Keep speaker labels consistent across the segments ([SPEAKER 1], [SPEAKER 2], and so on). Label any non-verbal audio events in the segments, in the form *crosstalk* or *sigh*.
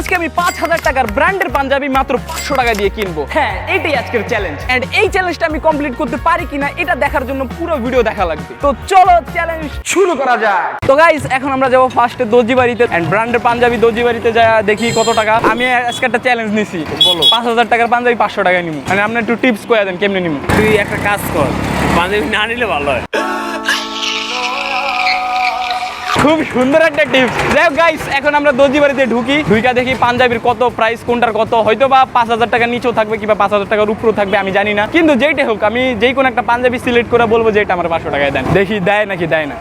[SPEAKER 1] আজকে আমি পাঁচ হাজার টাকার ব্র্যান্ডের পাঞ্জাবি মাত্র পাঁচশো টাকা দিয়ে কিনবো। হ্যাঁ এটাই আজকের চ্যালেঞ্জ এন্ড এই চ্যালেঞ্জটা আমি কমপ্লিট করতে পারি কিনা, এটা দেখার জন্য পুরো ভিডিও দেখা লাগবে। তো চলো চ্যালেঞ্জ শুরু করা যাক। তো গাইস এখন আমরা যাব ফার্স্টে দর্জি বাড়িতে। এন্ড ব্র্যান্ডের পাঞ্জাবি দর্জি বাড়িতে যা দেখি কত টাকা। আমি আজকে একটা চ্যালেঞ্জ নিছি। বলো। পাঁচ হাজার টাকার পাঞ্জাবি পাঁচশো টাকায় নিবো মানে আপনি একটু টিপস করে দেন, কেমনে নিবো
[SPEAKER 2] তুই একটা কাজ কর। পাঞ্জাবি না নিলে ভালো হয়।
[SPEAKER 1] খুব সুন্দর একটা টিপস হোক গাইস এখন আমরা দর্জি বাড়িতে ঢুকি। ঢুইকা দেখি পাঞ্জাবির কত প্রাইস কোনটার কত। হয়তো বা পাঁচ হাজার টাকার নিচেও থাকবে কিংবা পাঁচ হাজার টাকার উপরেও থাকবে, আমি জানি না। কিন্তু যেইটা হোক, আমি যেই কোনো একটা পাঞ্জাবি সিলেক্ট করে বলব যে এটা আমার পাঁচশো টাকায় দেন। দেখি দেয় নাকি দেয় না।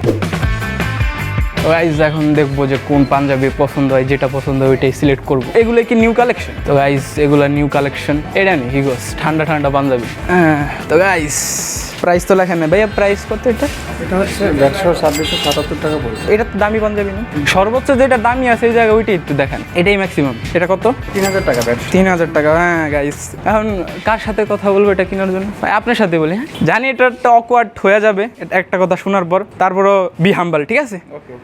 [SPEAKER 1] গাইজ এখন দেখব যে কোন পাঞ্জাবি পছন্দ হয় যেটা পছন্দ হয় ওইটাই সিলেক্ট করব। এগুলো কি নিউ কালেকশন তো গাইজ এগুলো নিউ কালেকশন এটা নি হিগোস ঠান্ডা ঠান্ডা পাঞ্জাবি। হ্যাঁ তো গাইজ প্রাইস তো লেখা নেই। ভাইয়া প্রাইস কত এটা?
[SPEAKER 3] এটা হচ্ছে একশো ছাব্বিশশো সাতাত্তর টাকা পড়বে
[SPEAKER 1] এটা তো দামি পাঞ্জাবি না? সর্বোচ্চ যেটা দামি আছে এই জায়গায় ওইটাই একটু দেখেন। এটাই ম্যাক্সিমাম এটা কত?
[SPEAKER 3] তিন হাজার টাকা
[SPEAKER 1] তিন হাজার টাকা হ্যাঁ গাইস এখন কার সাথে কথা বলব এটা কেনার জন্য? ভাই, আপনার সাথে বলি হ্যাঁ? জানি এটা একটা অকওয়ার্ড হয়ে যাবে একটা কথা শোনার পর। তারপরও বি হাম্বাল ঠিক আছে?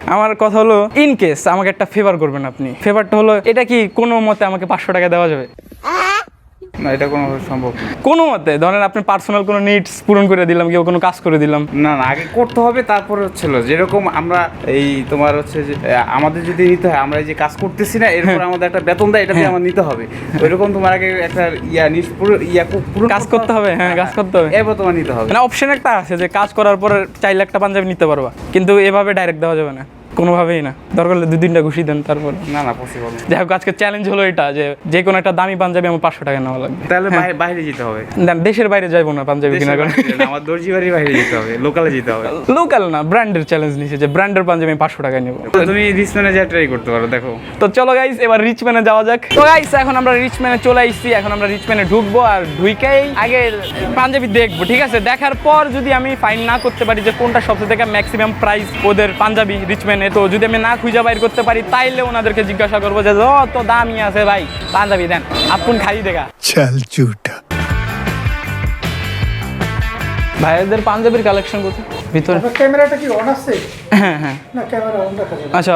[SPEAKER 1] আমার কথা হলো ইন কেস আমাকে একটা ফেভার করবেন আপনি। ফেভারটা হলো, এটা কি কোনো মতে আমাকে পাঁচশো টাকা দেওয়া যাবে?
[SPEAKER 3] না এটা কোনো সম্ভব না।
[SPEAKER 1] কোনো মতে ধরেন আপনি পার্সোনাল কোনো নিডস পূরণ করে দিলাম কেউ কোনো কাজ করে দিলাম।
[SPEAKER 3] না না আগে করতে হবে তারপরে হচ্ছিল। যেরকম আমরা এই তোমার হচ্ছে যে আহ, আমাদের যদি নিতে হয় আমরা এই যে কাজ করতেছি না এরপর আমাদের একটা বেতন দেয় এটা দিয়ে আমার নিতে হবে। ওইরকম তোমার আগে একটা ইয়া নিজ পুরো ইয়া কু- পূরণ
[SPEAKER 1] কাজ করতে হবে, হ্যাঁ, কাজ করতে হবে।
[SPEAKER 3] এরপর তোমার নিতে হবে।
[SPEAKER 1] মানে অপশন একটা আছে যে কাজ করার পরে লাখ টাকা পাঞ্জাবি নিতে পারবা কিন্তু এভাবে ডাইরেক্ট দেওয়া যাবে না। কোনোভাবেই না। দরকার হলে দু তিনটা ঘুষি দেন তারপর
[SPEAKER 3] না না পসিবল
[SPEAKER 1] যাই হোক আজকে চ্যালেঞ্জ হলো এটা যে যে কোনো একটা দামি পাঞ্জাবি আমার পাঁচশো টাকা নেওয়া লাগবে।
[SPEAKER 3] তাহলে বাইরে- বাইরে যেতে হবে।
[SPEAKER 1] না, দেশের বাইরে যাইবো না পাঞ্জাবি কেনার কারণে।
[SPEAKER 3] আমার দর্জি বাড়ির বাইরে যেতে হবে লোকালে যেতে হবে।
[SPEAKER 1] লোকাল না ব্র্যান্ডের চ্যালেঞ্জ নিছে যে ব্র্যান্ডের পাঞ্জাবি আমি পাঁচশো টাকায় নেব।
[SPEAKER 3] তুমি রিসম্যানে যা ট্রাই করতে পারো দেখো।
[SPEAKER 1] তো চলো গাইস এবার রিচম্যানে যাওয়া যাক। তো গাইস এখন আমরা রিচম্যানে চলে আসছি এখন আমরা রিচম্যানে ঢুকবো আর ঢুইকেই আগে পাঞ্জাবি দেখব ঠিক আছে? দেখার পর যদি আমি ফাইন না করতে পারি যে কোনটা সবচেয়ে থেকে ম্যাক্সিমাম প্রাইস ওদের পাঞ্জাবি রিচম্যানে মানে তো যদি আমি না খুঁজে বাইর করতে পারি তাইলে ওনাদেরকে জিজ্ঞাসা করব যে যত দামি আছে ভাই পাঞ্জাবি দেন আপন খাই দেখা।
[SPEAKER 4] চাল চুটা।
[SPEAKER 1] ভাইদের পাঞ্জাবির কালেকশন কোথায়? ভিতরে।
[SPEAKER 5] ক্যামেরাটা কি অন আছে?
[SPEAKER 1] হ্যাঁ, হ্যাঁ। আচ্ছা,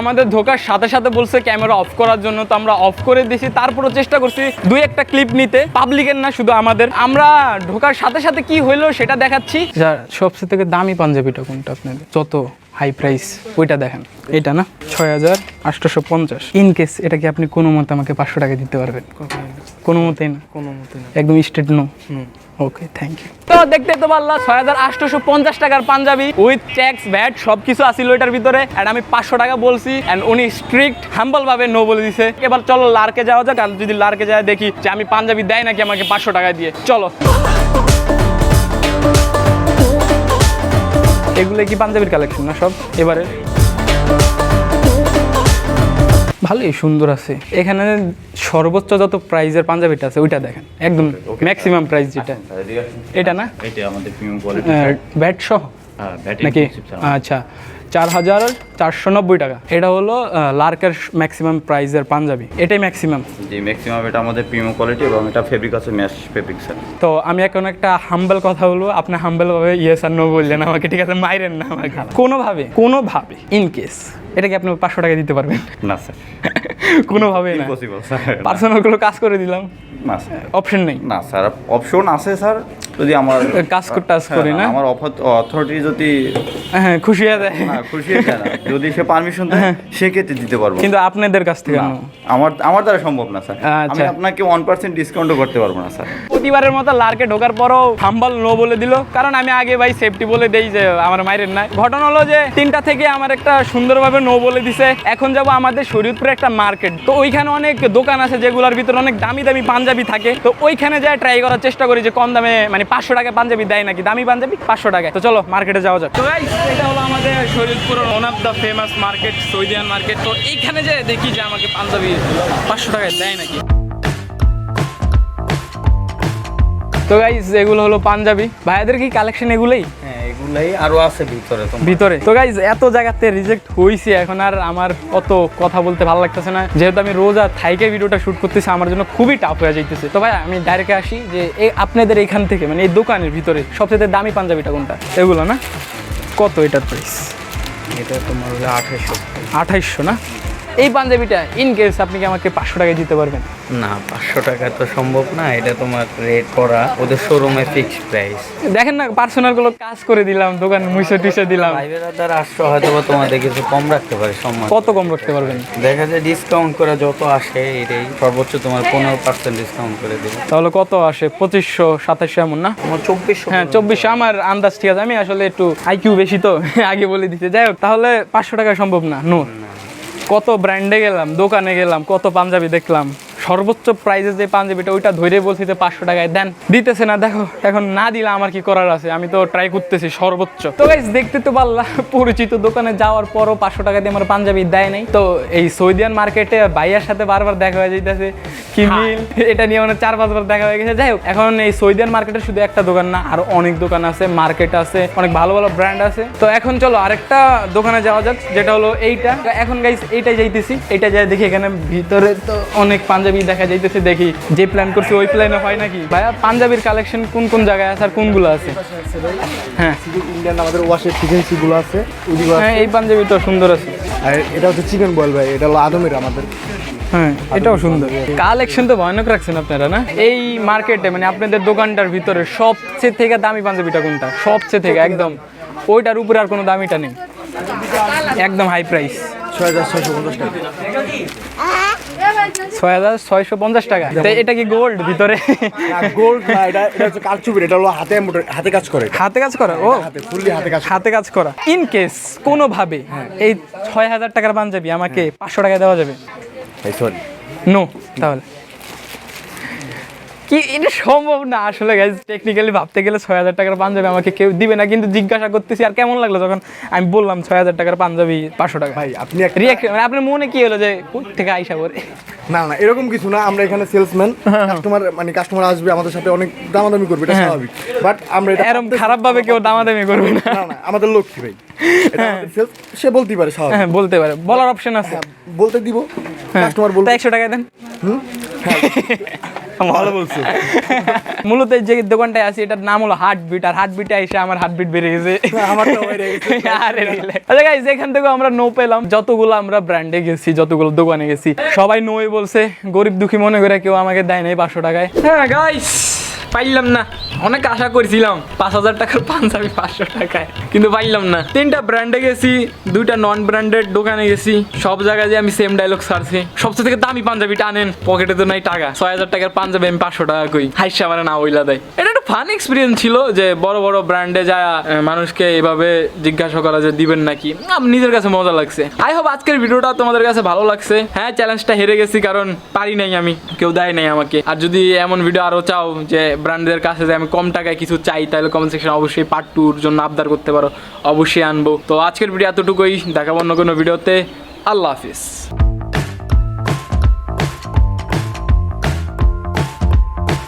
[SPEAKER 1] আমাদের সাথে সাথে বলছে ক্যামেরা অফ করার জন্য তো আমরা অফ করে দিছি। তারপরও চেষ্টা করছি দুই একটা ক্লিপ নিতে পাবলিকের না শুধু আমাদের। আমরা ঢোকার সাথে সাথে কি সেটা দেখাচ্ছি। সবচেয়ে দামি পাঞ্জাবিটা কোনটা আপনাদের? যত হাই প্রাইস ওইটা দেখেন। এটা না ছয় হাজার আটশোশো পঞ্চাশ। ইন কেস এটা কি আপনি কোনো মতে আমাকে পাঁচশো টাকা দিতে পারবেন? কোনো মতেই না?
[SPEAKER 2] কোনো মতে না।
[SPEAKER 1] একদম state no okay thank you তো দেখতে তো পারলাম ছয় হাজার আটশোশো পঞ্চাশ টাকার পাঞ্জাবি উইথ ট্যাক্স ভ্যাট সব কিছু আসিল এটার ভিতরে। অ্যান্ড আমি পাঁচশো টাকা বলছি অ্যান্ড উনি স্ট্রিক্ট হাম্বল ভাবে নো বলে দিছে। এবার চলো লার্কে যাওয়া যাক আর যদি লার্কে যায় দেখি যে আমি পাঞ্জাবি দেয় নাকি আমাকে পাঁচশো টাকা দিয়ে। চলো। এগুলো কি পাঞ্জাবির কালেকশন না সব? এবারে। ভালোই সুন্দর আছে। এখানে সর্বোচ্চ যত প্রাইজের পাঞ্জাবিটা আছে ওইটা দেখেন। একদম ম্যাক্সিমাম প্রাইস যেটা। এটা না?
[SPEAKER 6] এটা আমাদের প্রিমিয়াম কোয়ালিটি
[SPEAKER 1] ব্যাট সহ। নাকি? আচ্ছা চার হাজার চারশো নব্বই টাকা। এটা হলো লার্কের ম্যাক্সিমাম প্রাইজের পাঞ্জাবি। এটাই ম্যাক্সিমাম
[SPEAKER 6] যে ম্যাক্সিমাম এটা আমাদের প্রিমিয়াম কোয়ালিটি এবং এটা ফেব্রিক আছে ম্যাশ ফেব্রিক স্যার
[SPEAKER 1] তো আমি এখন একটা হাম্বল কথা বলব। আপনি হাম্বল ভাবে ইয়েস আর নো বললেন আমাকে ঠিক আছে মাইরেন না আমাকে। কোনোভাবে কোনোভাবে ইন কেস এটা কি আপনি পাঁচশো টাকা দিতে পারবেন?
[SPEAKER 6] না স্যার *laughs* *laughs*
[SPEAKER 1] কোনোভাবে না।
[SPEAKER 6] ইম্পসিবল স্যার
[SPEAKER 1] পার্সোনালগুলো কাজ করে দিলাম।
[SPEAKER 6] না স্যার
[SPEAKER 1] অপশন নেই।
[SPEAKER 6] না স্যার অপশন আছে স্যার যদি আমার
[SPEAKER 1] কাজ টাজ
[SPEAKER 6] হ্যাঁ,
[SPEAKER 1] করি না?
[SPEAKER 6] আমার অথরিটি যদি
[SPEAKER 1] হ্যাঁ খুশি হয়ে দেয়
[SPEAKER 6] খুশি হয়ে *laughs* যদি সে পারমিশন দেয় সেক্ষেত্রে দিতে পারব।
[SPEAKER 1] কিন্তু আপনাদের কাছ থেকে
[SPEAKER 6] আমার আমার দ্বারা সম্ভব না স্যার আমি
[SPEAKER 1] আচ্ছা।
[SPEAKER 6] আপনাকে ওয়ান পার্সেন্ট ডিসকাউন্টও করতে পারব না স্যার
[SPEAKER 1] প্রতিবারের মতো লার্কে ঢোকার পরও হাম্বাল নো বলে দিল। কারণ আমি আগে ভাই সেফটি বলে দেই যে আমার মায়ের নাই। ঘটনা হলো যে তিনটা থেকে আমার একটা সুন্দরভাবে নো বলে দিছে। এখন যাব আমাদের শরীয়তপুরে একটা মার্কেট। তো ওইখানে অনেক দোকান আছে যেগুলোর ভিতরে অনেক দামি দামি পাঞ্জাবি থাকে। তো ওইখানে যায় ট্রাই করার চেষ্টা করি যে কম দামে মানে পাঁচশো টাকা পাঞ্জাবি দেয় নাকি? দামি পাঞ্জাবি পাঁচশো টাকায়। তো চলো মার্কেটে যাওয়া যাক। তো guys, এটা হলো আমাদের শরীয়তপুরের one of the famous market সৌদিয়ান market তো এইখানে যে দেখি যে আমাকে পাঞ্জাবি পাঁচশো টাকায় দেয় নাকি? তো গাইজ এগুলো হলো পাঞ্জাবি। ভাইয়াদের কি কালেকশন এগুলোই?
[SPEAKER 3] হ্যাঁ এগুলাই আরও আছে ভিতরে
[SPEAKER 1] ভিতরে। তো গাইজ এত জায়গাতে রিজেক্ট হইছে এখন আর আমার অত কথা বলতে ভালো লাগতেছে না। যেহেতু আমি রোজ আর থাইকে ভিডিওটা শুট করতেছি আমার জন্য খুবই টাফ হয়ে যাইতেছে। তো ভাই আমি ডাইরেক্ট আসি যে এই আপনাদের এখান থেকে মানে এই দোকানের ভিতরে সবচেয়ে দামি পাঞ্জাবিটা কোনটা? এগুলো না? কত এটার প্রাইস
[SPEAKER 3] এটা তোমার
[SPEAKER 1] আঠাইশশো না? এই পাঞ্জাবিটা ইন কেস আপনি কি আমাকে পাঁচশো টাকায় দিতে পারবেন?
[SPEAKER 4] না পাঁচশো টাকা তো সম্ভব না এটা তোমার রেট করা। ওদের শোরুমে ফিক্স প্রাইস
[SPEAKER 1] দেখেন না পার্সোনালগুলো কাজ করে দিলাম দোকান মুইশো টুইশো দিলাম।
[SPEAKER 4] ভাই বেড়াদার আসছো হয়তো বা তোমাদের কিছু কম রাখতে পারে সম্মান।
[SPEAKER 1] কত কম রাখতে পারবেন?
[SPEAKER 4] দেখা যায় ডিসকাউন্ট করে যত আসে এটাই সর্বোচ্চ তোমার পনেরো পার্সেন্ট ডিসকাউন্ট করে দেবে।
[SPEAKER 1] তাহলে কত আসে? পঁচিশশো সাতাশশো এমন না?
[SPEAKER 4] তোমার চব্বিশশো
[SPEAKER 1] হ্যাঁ চব্বিশশো আমার আন্দাজ ঠিক আছে আমি আসলে একটু আইকিউ বেশি তো *laughs* আগে বলে দিতে। যাই হোক তাহলে পাঁচশো টাকা সম্ভব না নো কত ব্র্যান্ডে গেলাম দোকানে গেলাম কত পাঞ্জাবি দেখলাম। সর্বোচ্চ প্রাইজে যে পাঞ্জাবিটা ওইটা ধরে বলছি যে পাঁচশো টাকায়। দেন দিতেছে না দেখো এখন না দিলে আমার কি করার আছে? আমি তো ট্রাই করতেছি সর্বোচ্চ। তো গাইজ দেখতে তো পারলাম পরিচিত দোকানে যাওয়ার পরও পাঁচশো টাকা দিয়ে আমার পাঞ্জাবি দেয় নাই। তো এই সৌদিয়ান মার্কেটে ভাইয়ার সাথে বারবার দেখা হয়ে যাইতেছে কি মিল? এটা নিয়ে মানে চার পাঁচবার দেখা হয়ে গেছে। যাই হোক এখন এই সৌদিয়ান মার্কেটে শুধু একটা দোকান না আরও অনেক দোকান আছে মার্কেট আছে অনেক ভালো ভালো ব্র্যান্ড আছে। তো এখন চলো আরেকটা দোকানে যাওয়া যাক যেটা হলো এইটা। এখন গাইস এইটাই যাইতেছি এটা যাই দেখি এখানে ভিতরে তো অনেক পাঞ্জাবি দেখা যাইতেছে দেখি যে প্ল্যান করছি ওই প্ল্যানে হয় নাকি? ভাইয়া পাঞ্জাবির কালেকশন কোন কোন জায়গায় আছে আর কোনগুলো আছে? হ্যাঁ।
[SPEAKER 5] ইন্ডিয়ান আমাদের ওয়াশের আছে
[SPEAKER 1] হ্যাঁ এই পাঞ্জাবিটা সুন্দর আছে।
[SPEAKER 5] আর এটা হচ্ছে চিকেন বয়েল ভাই এটা হলো আদমের আমাদের।
[SPEAKER 1] হ্যাঁ এটাও সুন্দর। কালেকশন তো ভয়ানক রাখছেন আপনারা না? এই মার্কেটে মানে আপনাদের দোকানটার ভিতরে সবচেয়ে থেকে দামি পাঞ্জাবিটা কোনটা? সবচেয়ে থেকে একদম। ওইটার উপরে আর কোনো দামিটা নেই। একদম হাই প্রাইস
[SPEAKER 5] ছয় হাজার ছয়শো পঞ্চাশ টাকা।
[SPEAKER 1] ছয় হাজার ছয়শো পঞ্চাশ টাকা। এটা কি গোল্ড ভিতরে?
[SPEAKER 5] গোল্ড না এটা এটা হচ্ছে কারচুপির এটা হলো হাতে কাজ করে
[SPEAKER 1] হাতে কাজ করা? ও।
[SPEAKER 5] হাতে ফুললি হাতে কাজ
[SPEAKER 1] হাতে কাজ করা। ইন কেস কোনোভাবে এই ছয় হাজার টাকার পাঞ্জাবি আমাকে পাঁচশো টাকায় দেওয়া যাবে।
[SPEAKER 5] সরি
[SPEAKER 1] নো তাহলে। কি এটা সম্ভব না আসলে গাইজ টেকনিক্যালি ভাবতে গেলে ছয় হাজার টাকার পাঞ্জাবি আমাকে কেউ দিবে না কিন্তু জিজ্ঞাসা করতেছি আর কেমন লাগল যখন আমি বললাম ছয় হাজার টাকার পাঞ্জাবি পাঁচশো টাকা।
[SPEAKER 5] ভাই আপনি একটা
[SPEAKER 1] রিয়াক্ট মানে আপনার মনে কি হলো যে কোথ থেকে আইসা করে
[SPEAKER 5] না না এরকম কিছু না আমরা এখানে সেলসম্যান কাস্টমার মানে কাস্টমার আসবে আমাদের সাথে অনেক দামাদামি করবে এটা স্বাভাবিক। বাট আমরা এটা
[SPEAKER 1] এরকম খারাপ ভাবে কেউ দামাদামি করবে না
[SPEAKER 5] না আমাদের লক্ষ্মী ভাই। সে বলতেই পারে
[SPEAKER 1] হ্যাঁ বলতে পারে। বলার অপশন আছে।
[SPEAKER 5] হ্যাঁ, বলতে দিব।
[SPEAKER 1] হ্যাঁ।
[SPEAKER 5] কাস্টমার
[SPEAKER 1] তা
[SPEAKER 5] বলবে
[SPEAKER 1] একশো টাকায় দেন। *laughs*
[SPEAKER 5] ভালো বলছো। *laughs*
[SPEAKER 1] মূলত যে দোকানটায় আছি এটার নাম হলো হার্টবিট আর হার্টবিটে এসে আমার হার্টবিট বেড়ে গেছে।
[SPEAKER 5] আমারটাও বেড়ে গেছে। *laughs*
[SPEAKER 1] আরে relax। আচ্ছা গাইস এখান থেকে আমরা নো পেলাম। যতগুলো আমরা ব্র্যান্ডে গেছি যতগুলো দোকানে গেছি সবাই নোই বলছে। গরিব দুঃখী মনে করে কেউ আমাকে দেয় নাই পাঁচশো টাকায়। হ্যাঁ গাইস পাইলাম না। অনেক আশা করেছিলাম পাঁচ হাজার টাকার পাঞ্জাবি পাঁচশো টাকায়, কিন্তু পাইলাম না। তিনটা ব্র্যান্ডে গেছি, দুইটা নন ব্র্যান্ডের দোকানে গেছি, সব জায়গায় যে আমি সেম ডায়লগ সারছি সবচেয়ে থেকে দামি পাঞ্জাবিটা আনেন পকেটে তো নাই টাকা। ছয় হাজার টাকার পাঞ্জাবি আমি পাঁচশো টাকা কই? হাইসা মানে না ওইলা দেয়। এটা ফান এক্সপিরিয়েন্স ছিল যে বড় বড় ব্র্যান্ডে যা মানুষকে এভাবে জিজ্ঞাসা করা যে দিবেন নাকি? নিজের কাছে মজা লাগছে। আই হোপ আজকের ভিডিওটা তোমাদের কাছে ভালো লাগছে। হ্যাঁ চ্যালেঞ্জটা হেরে গেছি কারণ পারি নাই আমি, কেউ দেয় নাই আমাকে। আর যদি এমন ভিডিও আরও চাও যে ব্র্যান্ডের কাছে যে আমি কম টাকায় কিছু চাই, তাহলে কমেন্ট সেকশন অবশ্যই পার্ট টুর জন্য আবদার করতে পারো। অবশ্যই আনব। তো আজকের ভিডিও এতটুকুই, দেখাবো অন্য কোনো ভিডিওতে আল্লাহ হাফিজ।